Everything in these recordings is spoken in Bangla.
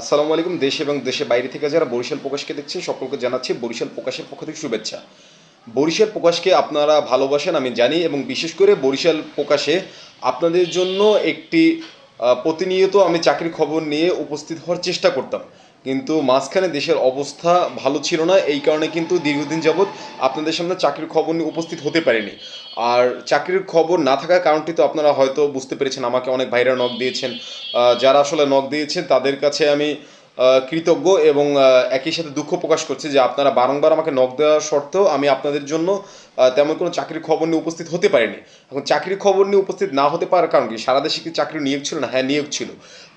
আসসালামু আলাইকুম, দেশ এবং দেশে বাইরে থেকে যারা বরিশাল প্রকাশকে দেখছেন, সকলকে জানাচ্ছি বরিশাল প্রকাশের পক্ষ থেকে শুভেচ্ছা। বরিশাল প্রকাশকে আপনারা ভালোবাসেন, আমি জানি, এবং বিশেষ করে বরিশাল প্রকাশে আপনাদের জন্য একটি প্রতিনিয়ত আমি চাকরির খবর নিয়ে উপস্থিত হওয়ার চেষ্টা করতাম। কিন্তু মাঝখানে দেশের অবস্থা ভালো ছিল না, এই কারণে কিন্তু দীর্ঘদিন যাবৎ আপনাদের সামনে চাকরির খবর নিয়ে উপস্থিত হতে পারেনি। আর চাকরির খবর না থাকার কারণটি তো আপনারা হয়তো বুঝতে পেরেছেন, আমাকে অনেক ভাইরা নখ দিয়েছেন। যারা আসলে নখ দিয়েছেন, তাদের কাছে আমি কৃতজ্ঞ এবং একই সাথে দুঃখ প্রকাশ করছে যে আপনারা বারংবার আমাকে নখ দেওয়া সত্ত্বেও আমি আপনাদের জন্য তেমন কোনো চাকরির খবর নিয়ে উপস্থিত হতে পারিনি। এখন চাকরির খবর নিয়ে উপস্থিত না হতে পারার কারণ কি? সারা দেশে কি চাকরি নিয়োগ ছিল না? হ্যাঁ নিয়োগ ছিল।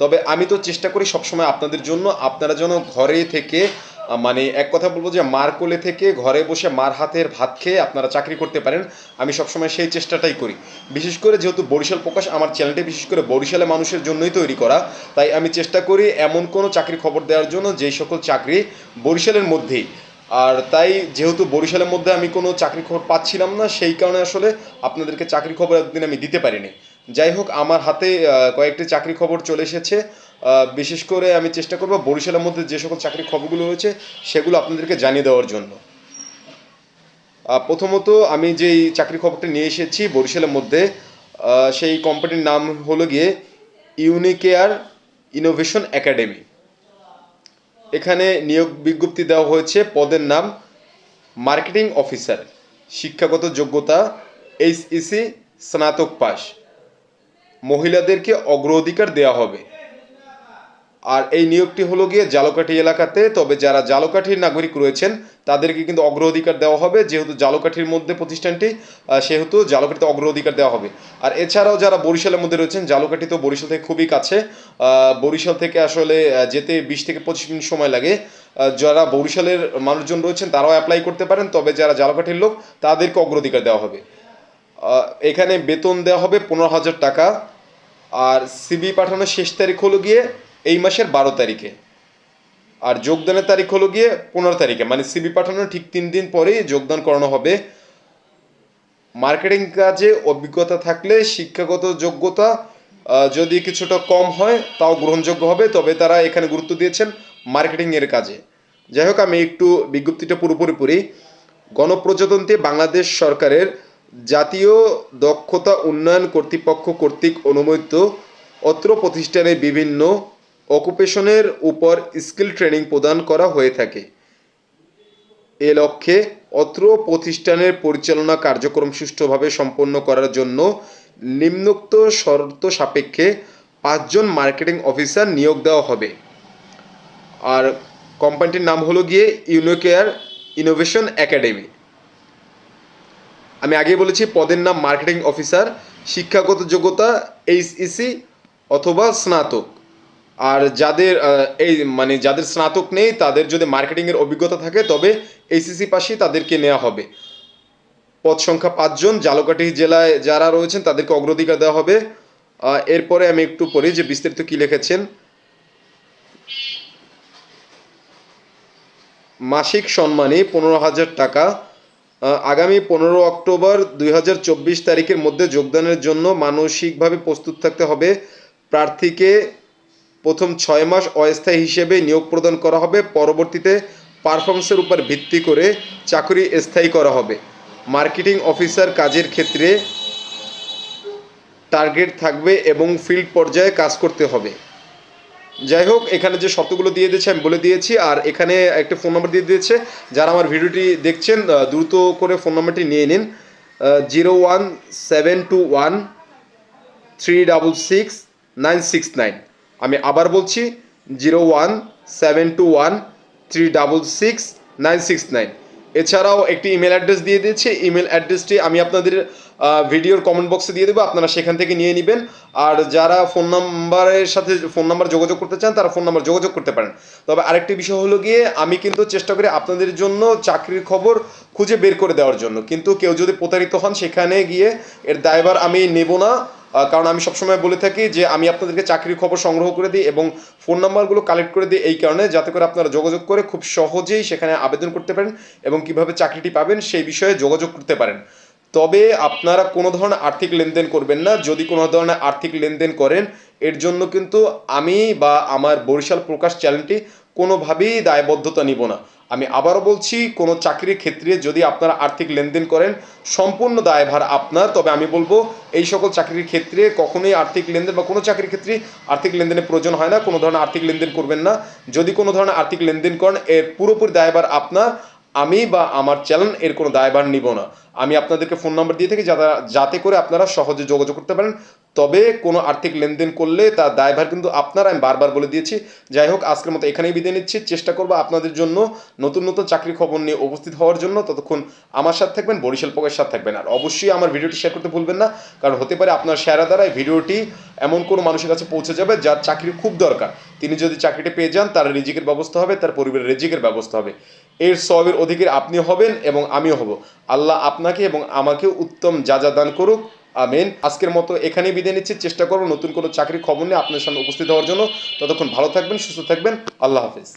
তবে আমি তো চেষ্টা করি সবসময় আপনাদের জন্য, আপনারা যেন ঘরে থেকে মানে এক কথা বলব যে মার কোলে থেকে ঘরে বসে মার হাতের ভাত খেয়ে আপনারা চাকরি করতে পারেন। আমি সবসময় সেই চেষ্টাটাই করি। বিশেষ করে যেহেতু বরিশাল প্রকাশ আমার চ্যানেলটি, বিশেষ করে বরিশালের মানুষের জন্যই তৈরি করা, তাই আমি চেষ্টা করি এমন কোনো চাকরি খবর দেওয়ার জন্য যেই সকল চাকরি বরিশালের মধ্যেই। আর তাই যেহেতু বরিশালের মধ্যে আমি কোনো চাকরি খবর পাচ্ছিলাম না, সেই কারণে আসলে আপনাদেরকে চাকরি খবর একদিন আমি দিতে পারিনি। যাই হোক, আমার হাতে কয়েকটি চাকরি খবর চলে এসেছে। বিশেষ করে আমি চেষ্টা করব বরিশালের মধ্যে যে সকল চাকরির খবরগুলো রয়েছে, সেগুলো আপনাদেরকে জানিয়ে দেওয়ার জন্য। প্রথমত আমি যেই চাকরি খবরটা নিয়ে এসেছি বরিশালের মধ্যে সেই কোম্পানির নাম হলো গিয়ে ইউনিকেয়ার ইনোভেশন একাডেমি এখানে নিয়োগ বিজ্ঞপ্তি দেওয়া হয়েছে, পদের নাম মার্কেটিং অফিসার শিক্ষাগত যোগ্যতা এইচইসি স্নাতক পাস মহিলাদেরকে অগ্রাধিকার দেওয়া হবে। আর এই নিয়োগটি হলো গিয়ে জালকাঠি এলাকাতে। তবে যারা জালকাঠির নাগরিক রয়েছেন, তাদেরকে কিন্তু অগ্রাধিকার দেওয়া হবে। যেহেতু জালকাঠির মধ্যে প্রতিষ্ঠানটি সেহেতু জালকাঠিতে অগ্রাধিকার দেওয়া হবে। আর এছাড়াও যারা বরিশালের মধ্যে রয়েছেন, জালকাঠি তো বরিশাল থেকে খুবই কাছে। বরিশাল থেকে আসলে যেতে বিশ থেকে পঁচিশ মিনিট সময় লাগে। যারা বরিশালের মানুষজন রয়েছেন, তারাও অ্যাপ্লাই করতে পারেন। তবে যারা জালকাঠির লোক, তাদেরকে অগ্রাধিকার দেওয়া হবে। এখানে বেতন দেওয়া হবে পনেরো হাজার টাকা। আর সিবি পাঠানোর শেষ তারিখ হলো গিয়ে এই মাসের বারো তারিখে। আর যোগদানের তারিখ হলো গিয়ে পনেরো তারিখে। মানে সিবি পাঠানোর ঠিক তিন দিন পরেই যোগদান করানো হবে। মার্কেটিং কাজে অভিজ্ঞতা থাকলে, শিক্ষাগত যোগ্যতা যদি কিছুটা কম হয়, তাও গ্রহণযোগ্য হবে। তবে তারা এখানে গুরুত্ব দিয়েছেন মার্কেটিংয়ের কাজে। যাই হোক, আমি একটু বিজ্ঞপ্তিটা পুরোপুরি পড়ি। গণপ্রজাতন্ত্রী বাংলাদেশ সরকারের জাতীয় দক্ষতা উন্নয়ন কর্তৃপক্ষ কর্তৃক অনুমোদিত অত্র প্রতিষ্ঠানে বিভিন্ন অকুপেশনের উপর স্কিল ট্রেনিং প্রদান করা হয়ে থাকে। এ লক্ষ্যে অত্র প্রতিষ্ঠানের পরিচালনা কার্যক্রম সুষ্ঠুভাবে সম্পন্ন করার জন্য নিম্নোক্ত শর্ত সাপেক্ষে পাঁচজন মার্কেটিং অফিসার নিয়োগ দেওয়া হবে। আর কোম্পানিটির নাম হলো গিয়ে ইউনোকেয়ার ইনোভেশন একাডেমি। আমি আগে বলেছি, পদের নাম মার্কেটিং অফিসার, শিক্ষাগত যোগ্যতা, এইচইসি অথবা স্নাতক। আর যাদের এই মানে যাদের স্নাতক নেই, তাদের যদি মার্কেটিংয়ের অভিজ্ঞতা থাকে, তবে এইচসিসি পাশেই তাদেরকে নেওয়া হবে। পদ সংখ্যা পাঁচজন, জালকাঠি জেলায় যারা রয়েছেন, তাদেরকে অগ্রাধিকার দেওয়া হবে। এরপরে আমি একটু পড়ি যে বিস্তারিত কি লিখেছেন। মাসিক সম্মানে পনেরো হাজার টাকা। আগামী পনেরো অক্টোবর দুই হাজার চব্বিশ তারিখের মধ্যে যোগদানের জন্য মানসিকভাবে প্রস্তুত থাকতে হবে। প্রার্থীকে প্রথম ছয় মাস অস্থায়ী হিসেবে নিয়োগ প্রদান করা হবে। পরবর্তীতে পারফরমেন্সের উপর ভিত্তি করে চাকরি স্থায়ী করা হবে। মার্কেটিং অফিসার কাজের ক্ষেত্রে টার্গেট থাকবে এবং ফিল্ড পর্যায়ে কাজ করতে হবে। যাই হোক, এখানে যে শর্তগুলো দিয়ে দিয়েছে, আমি বলে দিয়েছি। আর এখানে একটা ফোন নাম্বার দিয়ে দিয়েছে। যারা আমার ভিডিওটি দেখছেন দ্রুত করে ফোন নাম্বারটি নিয়ে নিন। Zero one seven two one three double six nine six nine আমি আবার বলছি zero one seven two one three double six nine six nine. এছাড়াও একটি ইমেল অ্যাড্রেস দিয়ে দিয়েছি। ইমেল অ্যাড্রেসটি আমি আপনাদের ভিডিওর কমেন্ট বক্সে দিয়ে দেবো। আপনারা সেখান থেকে নিয়ে নেবেন। আর যারা ফোন নাম্বারের সাথে ফোন নাম্বার যোগাযোগ করতে চান, তারা ফোন নাম্বার যোগাযোগ করতে পারেন। তবে আরেকটি বিষয় হলো গিয়ে, আমি কিন্তু চেষ্টা করি আপনাদের জন্য চাকরির খবর খুঁজে বের করে দেওয়ার জন্য। কিন্তু কেউ যদি প্রতারিত হন, সেখানে গিয়ে এর দায়ভার আমি নেব না। কারণ আমি সবসময় বলে থাকি যে আমি আপনাদেরকে চাকরির খবর সংগ্রহ করে দিই এবং ফোন নাম্বারগুলো কালেক্ট করে দিই এই কারণে, যাতে করে আপনারা যোগাযোগ করে খুব সহজেই সেখানে আবেদন করতে পারেন এবং কীভাবে চাকরিটি পাবেন সেই বিষয়ে যোগাযোগ করতে পারেন। তবে আপনারা কোনো ধরনের আর্থিক লেনদেন করবেন না। যদি কোনো ধরনের আর্থিক লেনদেন করেন, এর জন্য কিন্তু আমি বা আমার বরিশাল প্রকাশ চ্যানেলটি কোনোভাবেই দায়বদ্ধতা নিব না। আমি আবারও বলছি, কোনো চাকরির ক্ষেত্রে যদি আপনারা আর্থিক লেনদেন করেন, সম্পূর্ণ দায়ভার আপনার। তবে আমি বলব, এই সকল চাকরির ক্ষেত্রে কখনোই আর্থিক লেনদেন বা কোনো চাকরির ক্ষেত্রে আর্থিক লেনদেনের প্রয়োজন হয় না, কোনো ধরনের আর্থিক লেনদেন করবেন না। যদি কোনো ধরনের আর্থিক লেনদেন করেন, এর পুরোপুরি দায়ভার আপনার। আমি বা আমার চ্যানেল, এর কোনো দায়ভার নিব না। আমি আপনাদেরকে ফোন নাম্বার দিয়ে থাকি যাতে যাতে করে আপনারা সহজে যোগাযোগ করতে পারেন। তবে কোনো আর্থিক লেনদেন করলে তার দায়ভার কিন্তু আপনার, আমি বারবার বলে দিয়েছি। যাই হোক, আজকের মতো এখানেই বিদায় নিচ্ছি। চেষ্টা করব আপনাদের জন্য নতুন নতুন চাকরি খবর নিয়ে উপস্থিত হওয়ার জন্য। ততক্ষণ আমার সাথে থাকবেন, বরিশাল পোকের সাথে থাকবেন। আর অবশ্যই আমার ভিডিওটি শেয়ার করতে ভুলবেন না, কারণ হতে পারে আপনার শেয়ারের দ্বারা ভিডিওটি এমন কোনো মানুষের কাছে পৌঁছে যাবে যার চাকরি খুব দরকার। তিনি যদি চাকরিটি পেয়ে যান, তার রিজিকের ব্যবস্থা হবে, তার পরিবারের রিজিকের ব্যবস্থা হবে। এর সবের অধিকারী আপনি হবেন এবং আমিও হব। আল্লাহ আপনাকে এবং আমাকে উত্তম যা যা দান করুক। আমেন। আজকের মতো এখানেই বিদায় নিচ্ছি। চেষ্টা করব নতুন কোনো চাকরির খবর নিয়ে আপনার সামনে উপস্থিত হওয়ার জন্য। ততক্ষণ ভালো থাকবেন, সুস্থ থাকবেন। আল্লাহ হাফিজ।